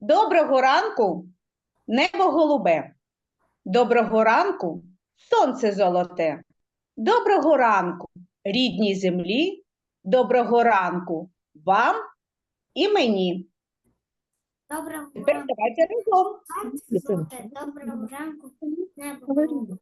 Доброго ранку, небо голубе. Доброго ранку, сонце золоте. Доброго ранку, рідній землі. Доброго ранку вам і мені. Доброго Тепер ранку, давайте разом. сонце, доброго ранку, небо.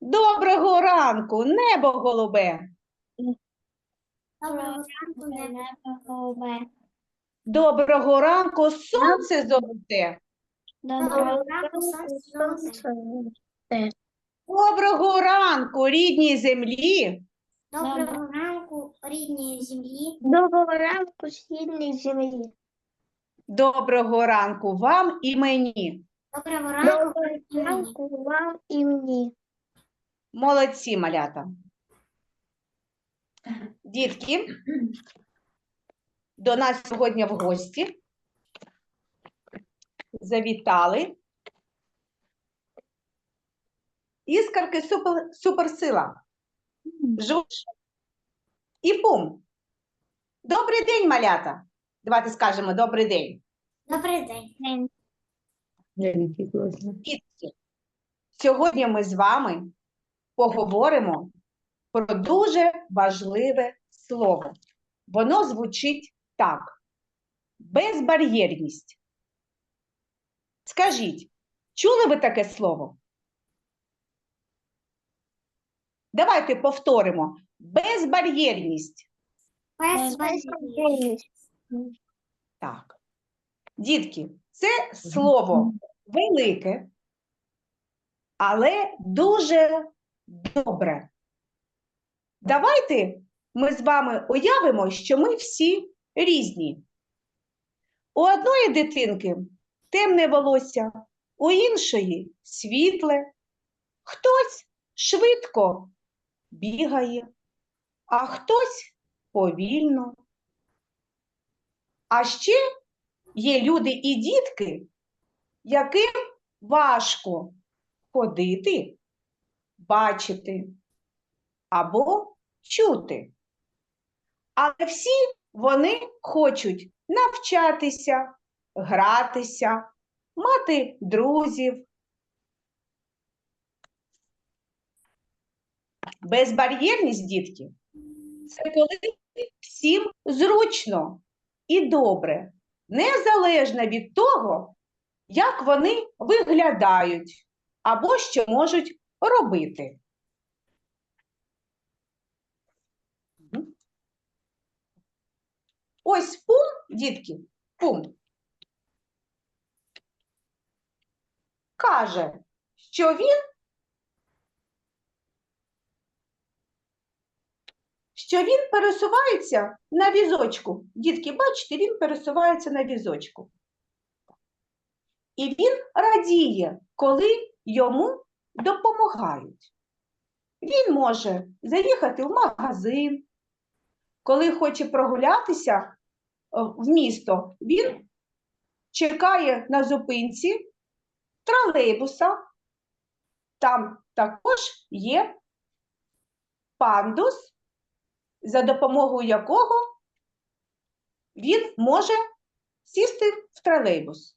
Доброго ранку, небо голубе. Доброго ранку, небо голубе. Доброго ранку, сонце золоте. Доброго ранку, сонце золоте. Доброго ранку, рідній землі. Доброго ранку, рідній землі. Доброго ранку, сильной земли. Доброго ранку вам і мені. Доброго ранку, Доброго ранку вам и мне. Молодці, малята. Дітки, до нас сьогодні в гості завітали іскорки супер, суперсила. Жуж і пум. Добрий день, малята. Давайте скажемо добрий день. Добрий день. Дітки, сьогодні ми з вами поговоримо про дуже важливе слово. Воно звучить так: безбар'єрність. Скажіть, чули ви таке слово? Давайте повторимо: безбар'єрність. Без бар'єрів. Так. Дітки, це слово велике, але дуже добре. Давайте ми з вами уявимо, що ми всі різні. У одної дитинки темне волосся, у іншої світле, хтось швидко бігає, а хтось повільно. А ще є люди і дітки, яким важко ходити, бачити або чути. Але всі вони хочуть навчатися, гратися, мати друзів. Безбар'єрність, дітки, це коли всім зручно і добре, незалежно від того, як вони виглядають або що можуть робити. Ось пум, дітки, пум, каже, що він що він пересувається на візочку. Дітки, бачите, він пересувається на візочку. І він радіє, коли йому допомагають. Він може заїхати в магазин, коли хоче прогулятися в місто, він чекає на зупинці тролейбуса. Там також є пандус, за допомогою якого він може сісти в тролейбус.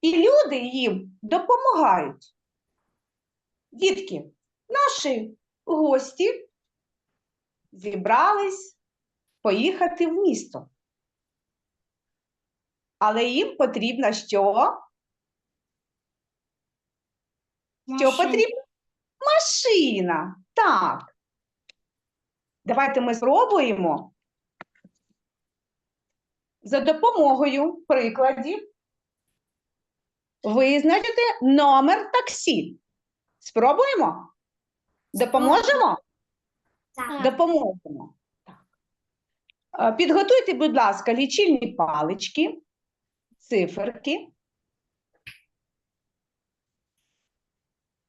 І люди їм допомагають. Дітки, наші гості зібрались поїхати в місто. Але їм потрібно що? Що Машина. потрібно? Машина. Так. Давайте ми спробуємо за допомогою прикладів визначити номер таксі. Спробуємо? Допоможемо? Так. Допоможемо. Так. Е, Підготуйте, будь ласка, лічильні палички, циферки.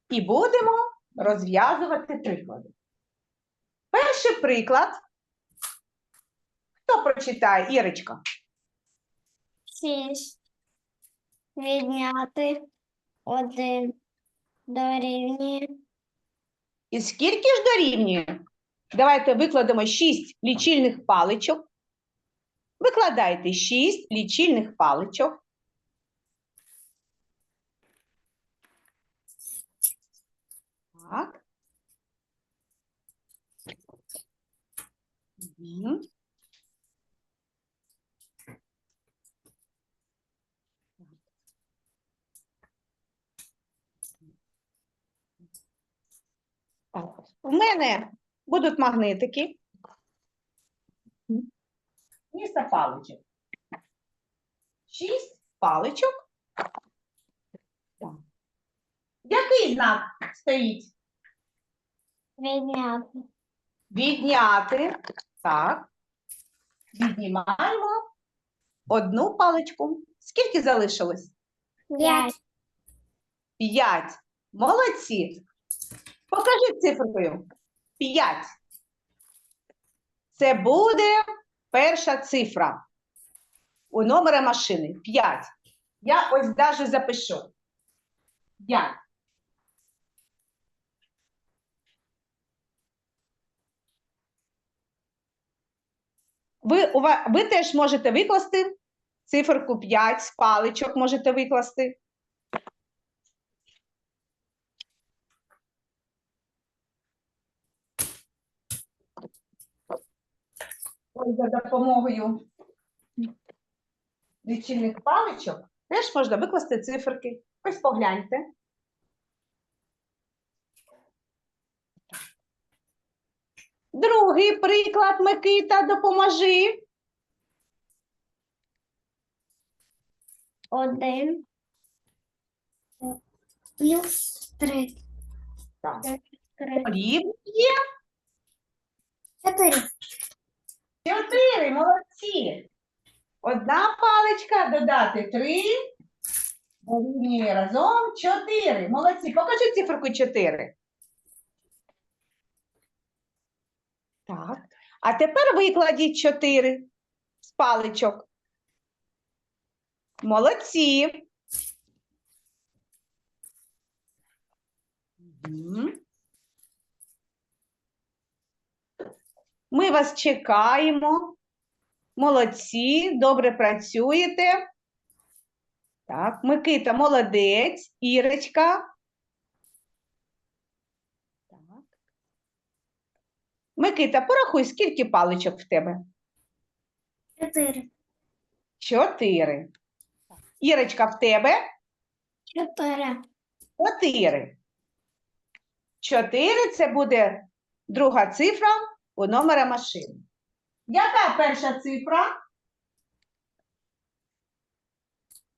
І будемо розв'язувати приклади. Перший приклад. Хто прочитає, Ірочка? Шість. Відняти один дорівнює І скільки ж дорівнює? Давайте викладемо 6 лічильних паличок. Викладайте 6 лічильних паличок. Так. У мене будуть магнитики. Місто паличок. Шість паличок. Так. Який знак стоїть? Відняти. Відняти. Так. Віднімаємо одну паличку. Скільки залишилось? П'ять. П'ять. Молодці. Покажи цифрою. П'ять. Це буде перша цифра у номера машини. П'ять. Я ось даже запишу. П'ять. Ви, ви теж можете викласти циферку 5 з паличок можете викласти. За допомогою лічильних паличок теж можна викласти циферки. Ось погляньте. Другий приклад, Микита, допоможи. Один. Плюс три. Так. Три. Рівня Чотири. Чотири, молодці. Одна паличка додати три. Дорівнює разом чотири. Молодці. Покажи циферку чотири. Так. А тепер викладіть чотири з паличок. Молодці. Мгм. Ми вас чекаємо. Молодці, добре працюєте. Так, Микита, молодець. Ірочка. Так. Микита, порахуй, скільки паличок в тебе? Чотири. Чотири. Ірочка, в тебе? Чотири. Чотири. Чотири це буде друга цифра у номера машини. Яка перша цифра?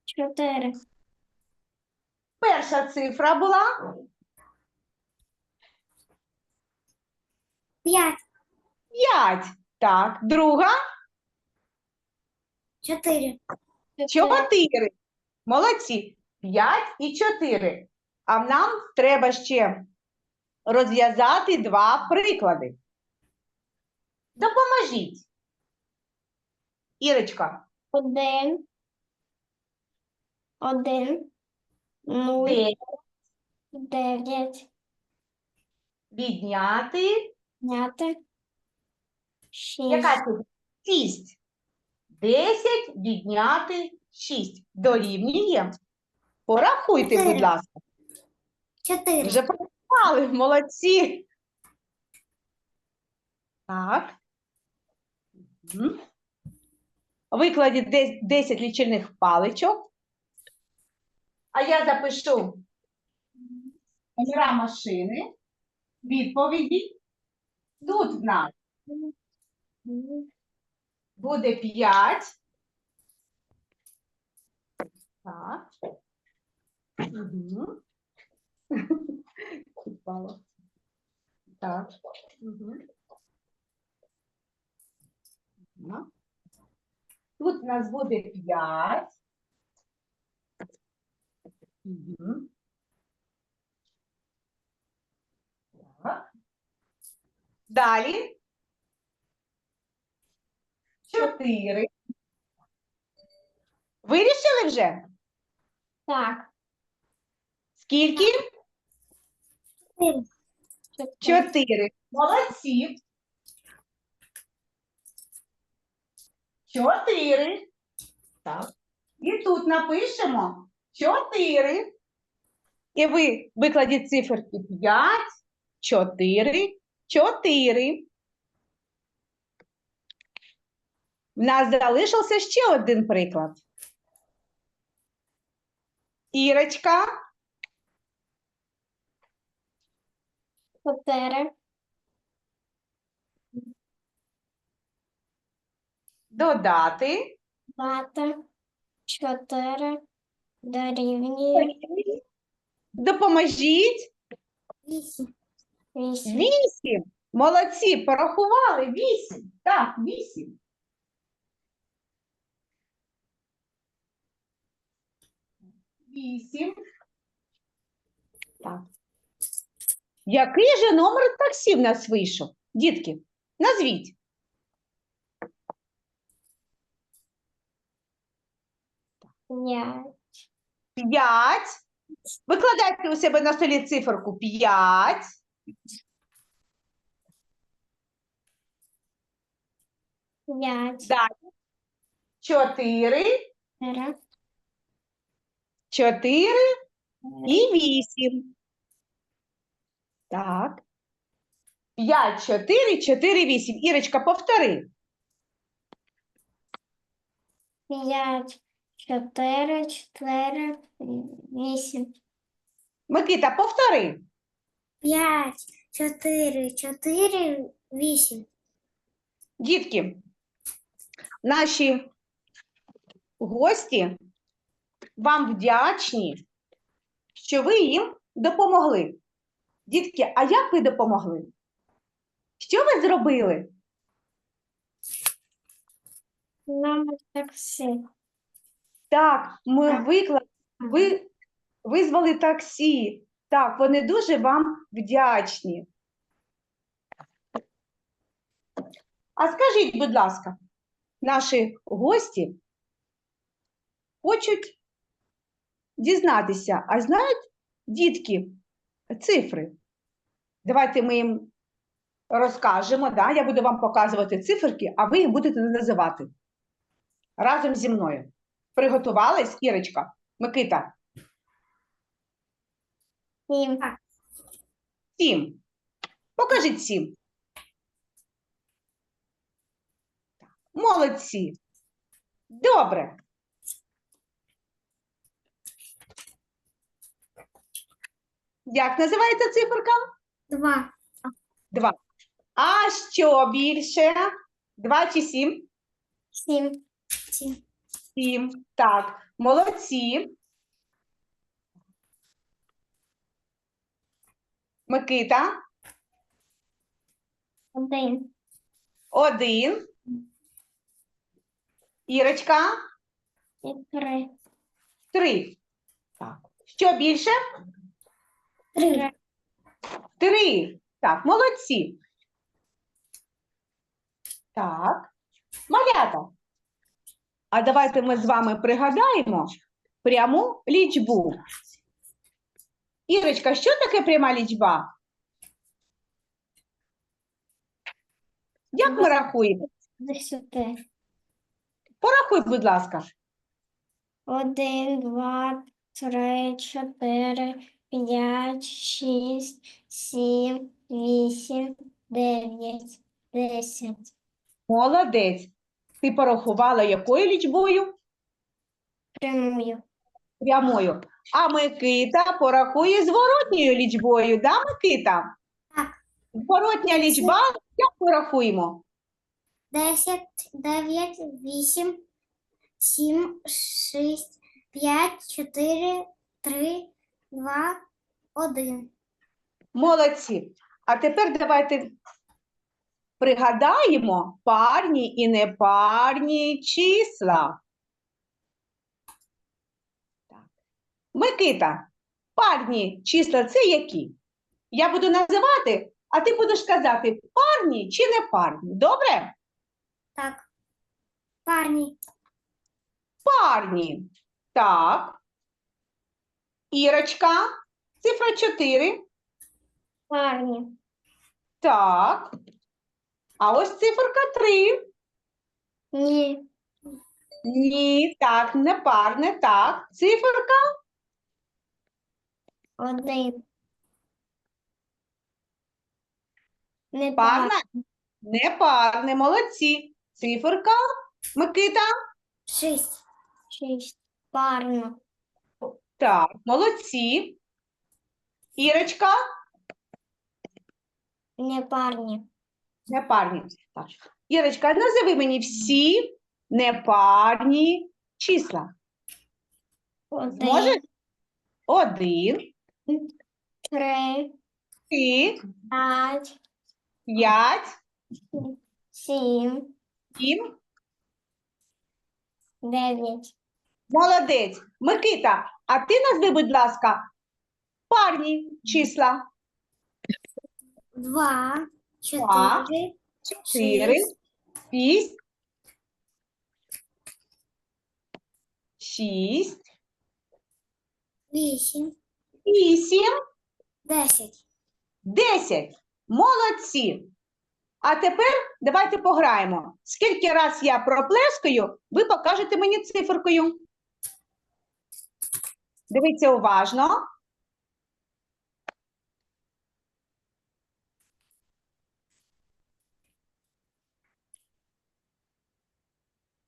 Чотири. Перша цифра була П'ять. 5. Так, друга Чотири. 4. Молодці. 5 і 4. А нам треба ще розв'язати два приклади. Допоможіть. Ірочка, Один. Один. Нуль. де Дев'ять. відняти Зняти. Шість. Яка цифра? 6. 10 відняти 6. Дорівнює. Порахуйте, будь Чотири. ласка. Чотири. Вже порахували, молодці. Так. Викладіть дес- 10 лічильних паличок. А я запишу номера машини, відповіді. Тут в нас буде 5. Так. Угу. Так. Угу. Тут у нас буде 5. Угу. Так. Далі. 4. Вирішили вже? Так. Скільки? Чотири. Молодці. Чотири. Так. І тут напишемо чотири. І ви викладіть циферки п'ять, чотири, чотири. В нас залишився ще один приклад. Ірочка, Чотири. Додати. Дати. Чотири. Дорівнює. Допоможіть. Вісім. Вісім. Вісім. Молодці, порахували. Вісім. Так, вісім. Вісім. Так. Який же номер таксі в нас вийшов? Дітки, назвіть. П'ять. П'ять. Викладайте у себе на столі циферку п'ять. П'ять. Далі. Чотири. Чотири. Чотири. І вісім. Так. П'ять, чотири, чотири, вісім. Ірочка, повтори. П'ять. Чотири. Чотири. Вісім. Микита, повтори. П'ять, чотири, чотири, вісім. Дітки, наші гості вам вдячні, що ви їм допомогли. Дітки, а як ви допомогли? Що ви зробили? Номер таксі. Так, ми Так. ви визвали таксі. Так, вони дуже вам вдячні. А скажіть, будь ласка, наші гості хочуть дізнатися, а знають дітки цифри? Давайте ми їм розкажемо, да? я буду вам показувати циферки, а ви їх будете називати разом зі мною. Приготувались, Ірочка? Микита? Сім. Сім. Покажіть сім. Молодці. Добре. Як називається циферка? Два. Два. А що більше? Два чи сім? Сім. Сім. Сім. Так, молодці. Микита? Один. Один. Ірочка? І три. Три. Так. Що більше? Три. Три. Так, молодці. Так. Малята. А давайте ми з вами пригадаємо пряму лічбу. Ірочка, що таке пряма лічба? Як ми рахуємо? Десяти. Порахуй, будь ласка. Один, два, три, чотири, п'ять, шість, сім, вісім, дев'ять, десять. Молодець. Ти порахувала якою лічбою? Прямую. Прямою. А Микита порахує зворотньою лічбою, да, Микита? Так. Зворотня лічба, як ми рахуємо? Десять, дев'ять, вісім, сім, шість, п'ять, чотири, три, два, один. Молодці. А тепер давайте пригадаємо парні і непарні числа. Так. Микита, парні числа це які? Я буду називати, а ти будеш казати, парні чи не парні. Добре? Так. Парні. Парні. Так. Ірочка, цифра 4. Парні. Так. А ось циферка 3. Ні. Ні, так, не парне, так. Циферка Один. Не парна. Не парне, молодці. Циферка Микита. Шість. Шість. Парно. Так, молодці. Ірочка. Не парні. Непарні. Так. Ірочка, назови мені всі непарні числа. Один. Зможеш? Один, Три. три, П'ять. п'ять, Сім. сім. Дев'ять. Молодець. Микита, а ти назви, будь ласка, парні числа. Два. Два. Чотири. Чотири, шість, шість, шість, Вісім. вісім, Десять. десять. Молодці. А тепер давайте пограємо. Скільки раз я проплескаю, ви покажете мені циферкою. Дивіться уважно.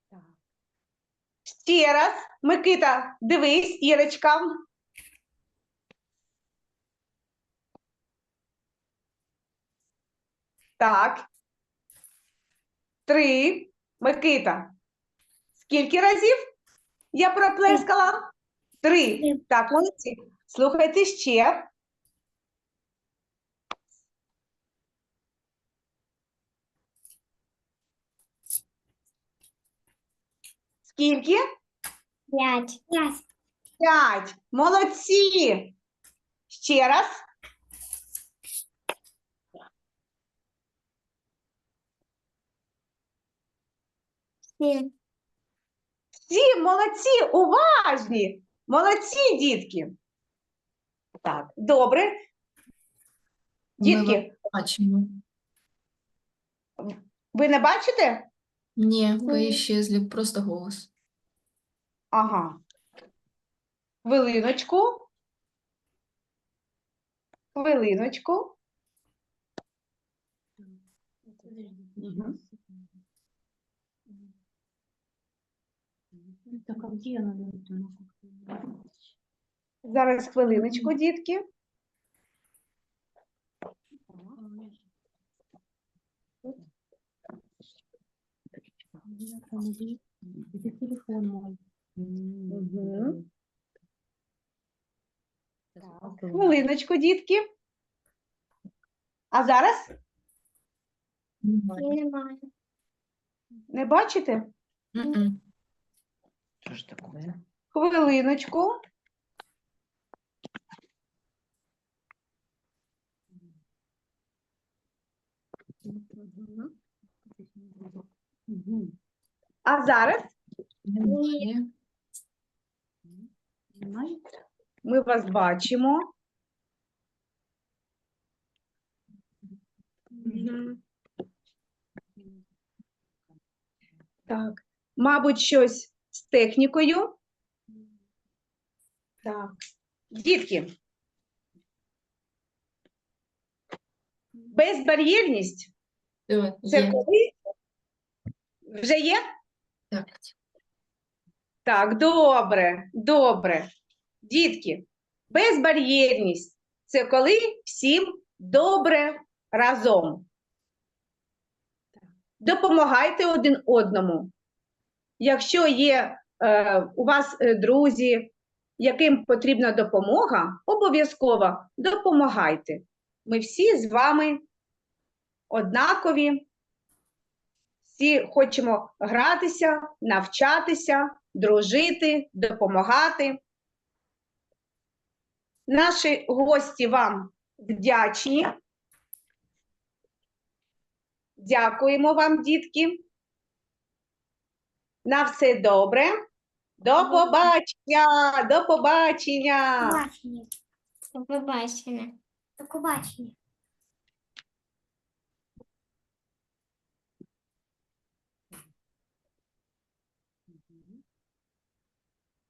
Так. Ще раз. Микита, дивись, Ірочка. Так. Три. Микита. Скільки разів я проплескала? Три. Так, молодці. Слухайте ще. Скільки? П'ять. П'ять. П'ять. Молодці. Ще раз. Сім. Всі молодці, уважні. Молодці, дітки. Так, добре. Ми Дітки, Бачимо. ви не бачите? Ні, ви щезли, просто голос. Ага. Хвилиночку. Хвилиночку. Так, а где она? Зараз хвилиночку, дітки. Телефон мой. Так, Хвилиночку, дітки. А зараз Немає. Не бачите? Что ж такое? Хвилиночку. А зараз Немає. Ми вас бачимо. Так. Мабуть, щось з технікою. Так. Дітки. Безбар'єрність це коли вже є? Так. Так, добре, добре. Дітки, безбар'єрність це коли всім добре разом. Допомагайте один одному. Якщо є е, у вас е, друзі, яким потрібна допомога, обов'язково допомагайте. Ми всі з вами однакові. Всі хочемо гратися, навчатися, дружити, допомагати. Наші гості вам вдячні. Дякуємо вам, дітки. На все добре. До побачення, до побачення. До побачення. До побачення.